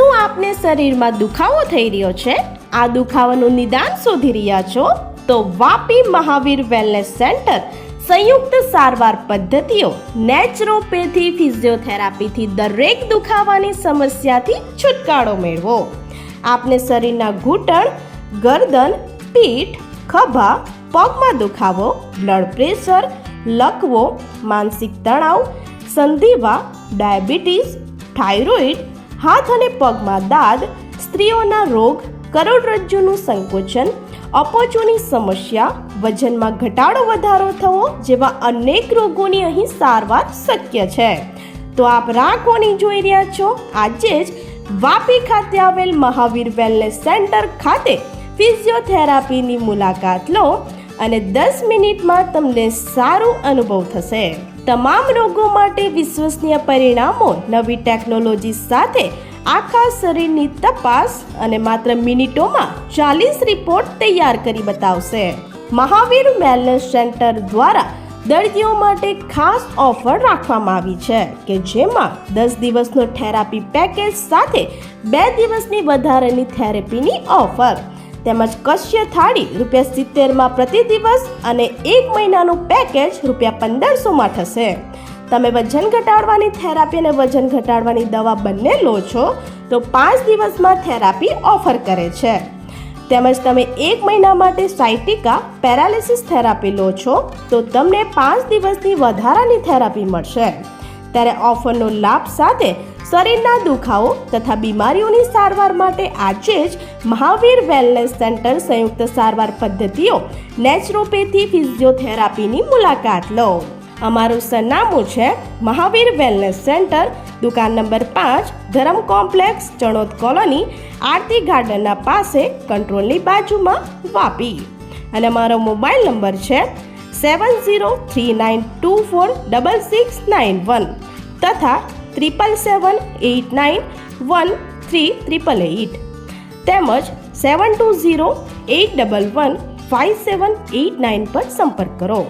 શું આપને શરીરમાં દુખાવો થઈ રહ્યો છે? આ દુખાવાનું નિદાન શોધી રહ્યા છો? તો વાપી મહાવીર વેલનેસ સેન્ટર સંયુક્ત સારવાર પદ્ધતિઓ નેચરોપેથી ફિઝિયોથેરાપીથી દરેક દુખાવાની સમસ્યાથી છુટકારો મેળવો. આપને શરીરના ઘૂંટણ, ગરદન, પીઠ, ખભા, પગમાં દુખાવો, બ્લડ પ્રેશર લકવો માનસિક તણાવ, સંધિવા, ડાયાબિટીસ, થાઇરોઇડ હાથ અને પગમાં દાદ, સ્ત્રીઓના રોગ, કરોડરજ્જુનું સંકોચન, અપચોની સમસ્યા, વજનમાં ઘટાડો વધારો થવો જેવા અનેક રોગોની અહીં સારવાર શક્ય છે. તો આપ રાખોની જોઈ રહ્યા છો? આજે જ વાપી ખાતે આવેલ મહાવીર વેલનેસ સેન્ટર ખાતે ફિઝિયોથેરાપીની મુલાકાત લો અને દસ મિનિટમાં તમને સારું અનુભવ થશે. તમામ રોગો માટે વિશ્વસનીય પરિણામો નવી ટેકનોલોજી સાથે આખા શરીરની તપાસ અને માત્ર મિનિટોમાં ચાલીસ રિપોર્ટ તૈયાર કરી બતાવશે. મહાવીર વેલનેસ સેન્ટર દ્વારા દર્દીઓ માટે ખાસ ઓફર રાખવામાં આવી છે કે જેમાં દસ દિવસનો થેરાપી પેકેજ સાથે બે દિવસની વધારાની થેરેપીની ઓફર તેમજ કશ્ય થાળી રૂપિયા સિત્તેરમાં પ્રતિ દિવસ અને એક મહિનાનું પેકેજ રૂપિયા પંદરસોમાં થશે. તમે વજન ઘટાડવાની થેરાપી અને વજન ઘટાડવાની દવા બંને લો છો, તો પાંચ દિવસમાં થેરાપી ઓફર કરે છે. તેમજ તમે એક મહિના માટે સાયટિકા પેરાલિસિસ થેરાપી લો છો, તો તમને પાંચ દિવસની વધારાની થેરાપી મળશે. ત્યારે ઓફરનો લાભ સાથે શરીરના દુખાવો તથા બીમારીઓની સારવાર માટે આજે જ મહાવીર વેલનેસ સેન્ટર સંયુક્ત સારવાર પદ્ધતિઓ નેચરોપેથી ફિઝિયોથેરાપીની મુલાકાત લો. અમારું સરનામું છે મહાવીર વેલનેસ સેન્ટર, દુકાન નંબર પાંચ, ધરમ કોમ્પ્લેક્સ, ચણોદ કોલોની, આરતી ગાર્ડનના પાસે, કંટ્રોલની બાજુમાં, વાપી. અને મારો મોબાઈલ નંબર છે seven zero three nine two four double six nine one તથા triple seven eight nine one three triple eight તેમજ seven two zero eight double one five seven eight nine પર સંપર્ક કરો.